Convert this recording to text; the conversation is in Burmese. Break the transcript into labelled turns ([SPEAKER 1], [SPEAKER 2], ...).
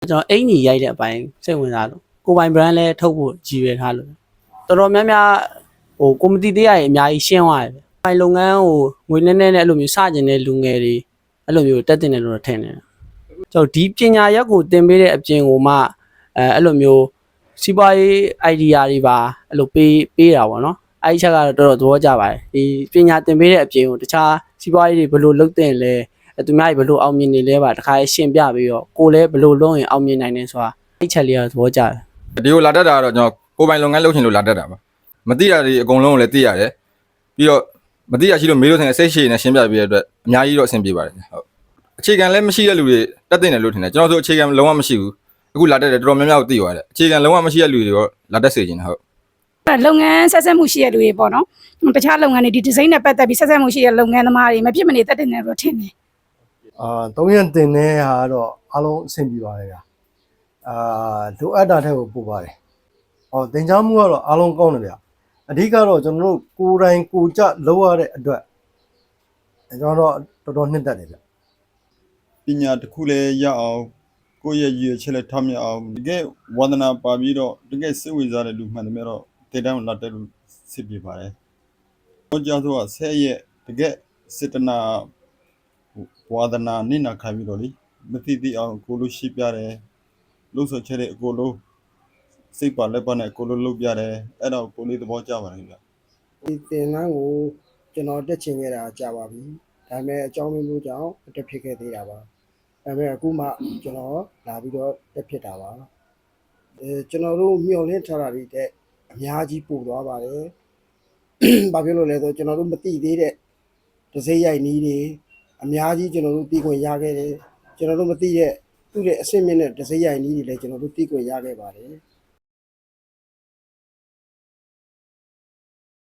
[SPEAKER 1] ကျွန်တော်အင်ကြီးရိုက်တဲ့အပိုင်းစိတ်ဝင်စားလို့ကိုပိုင် brand လဲထုတ်ဖို့ကြည်ရွယ်ထားလို့တော်တော်များများဟိုကိုမတီတရားကြီးအများကြီးရှင်းသွားတယ်ဗျပိုင်လုပ်ငန်းကိုငွေနဲ့နဲ့နဲ့အဲ့လိုမျိုးစကျင်တဲ့လူငယ်တွေအဲ့လိုမျိုးတက်တင်တယ်လို့တော့ထင်တယ်ကျွန်တော်ဒီပညာရက်ကိုသင်ပေးတဲ့အပြင်ကိုမှအဲအဲ့လိုမျိုးစီးပွားရေး idea တွေပါအဲ့လိုပေးပေးတာပေါ့နော်အဲ့ဒီချက်ကတော့တော်တော်သဘောကျပါတယ်ဒီပညာသင်ပေးတဲ့အပြင်ကိုတခြားစီးပွားရေးတွေဘယ်လိုလုပ်တင်လဲအဲ သူများကြီးဘယ်လိုအောင်မြင်နေလဲပါတခါရှင်းပြပြီးတော့ကိုလည်းဘယ်လိုလုပ်ရင်အောင်မြင်နိုင်လဲဆိုတာအဲ့ချက်လေးကတော့သဘောကျတယ်
[SPEAKER 2] ဒီကိုလာတက်တာကတော့ကျွန်တော်ကိုယ်ပိုင်လုပ်ငန်းလုပ်ချင်လို့လာတက်တာပါမသိတာတွေအကုန်လုံးကိုလည်းသိရတယ်ပြီးတော့မသိရရှိလို့မေးလို့ဆိုရင်စိတ်ရှည်နဲ့ရှင်းပြပေးရတဲ့အတွက်အများကြီးတော့အဆင်ပြေပါတယ်ဟုတ်အခြေခံလည်းမရှိတဲ့လူတွေတက်တင်တယ်လို့ထင်တယ်ကျွန်တော်ဆိုအခြေခံလုံးဝမရှိဘူးအခုလာတက်တယ်တော်တော်များများကိုသိရတယ်အခြေခံလုံးဝမရှိတဲ့လူတွေတော့လာတက်စေချင်တယ်ဟုတ်
[SPEAKER 3] လုပ်ငန်းဆက်ဆက်မှုရှိတဲ့လူတွေပေါ့နော်တခြားလုပ်ငန်းတွေဒီဒီဇိုင်းနဲ့ပတ်သက်ပြီးဆက်ဆက်မှုရှိတဲ့လုပ်ငန်းသမားတွေမဖြစ်မနေတက်တင်တယ်လို့ထင်တယ်
[SPEAKER 4] အာသုံးရက်တင်တဲ့ဟာကတော့အားလုံးအဆင်ပြေပါတယ်ဗျာအာလိုအပ်တာတဲ့ကိုပို့ပါတယ်ဟောတင် जा မှုကတော့အားလုံးကောင်းတယ်ဗျာအဓိကတော့ကျွန်တော်တို့ကိုယ်တိုင်ကိုယ်ကြလောက်ရတဲ့အတွက်ကျွန်တော်တို့တော်တော်နှစ်သက်တယ်ဗျာ
[SPEAKER 5] ပညာတစ်ခုလည်းရအောင်ကိုယ့်ရဲ့ရည်ရွယ်ချက်လည်းထမ်းမြအောင်တကယ်ဝါသနာပါပြီးတော့တကယ်စိတ်ဝင်စားတဲ့လူမှန်တယ်မြတော့တေတန်းကိုလာတက်လို့စစ်ပြပါတယ်။ဘောကြဆိုကဆဲရဲ့တကယ်စေတနာ ဝါသနာနိနာခံပြီးတော့လေမသိသိအောင်ကိုလိုရှိပြတယ်လို့ဆိုချက်တဲ့အကိုလိုစိတ်ပါလက်ပါနဲ့ကိုလိုလုပ်ပြတယ်အဲ့တော့ကိုလေးသဘောကျပါတယ်ဗျာ
[SPEAKER 6] ဒီသင်တန်းကိုကျွန်တော်တက်ချင်ခဲ့တာကြာပါပြီဒါပေမဲ့အကြောင်းမျိုးကြောင့်အတက်ဖြစ်ခဲ့သေးတာပါဒါပေမဲ့အခုမှကျွန်တော်လာပြီးတော့တက်ဖြစ်တာပါအဲကျွန်တော်တို့မျှော်လင့်ထားတာတွေတဲ့အများကြီးပို့သွားပါတယ်ဘာဖြစ်လို့လဲဆိုတော့ကျွန်တော်တို့မသိသေးတဲ့ဒစိမ့်ရိုက်နီးတွေ အများကြီးကျွန်တော်တို့သိခွင့်ရခဲ့တယ်ကျွန်တော်တို့မသိတဲ့သူ့ရဲ့အဆင့်မြင့်တဲ့ဒစိမ့်ရိုက်နီးတွေလည်းကျွန်တော်တို့သိခွင့်ရခဲ့ပါတယ်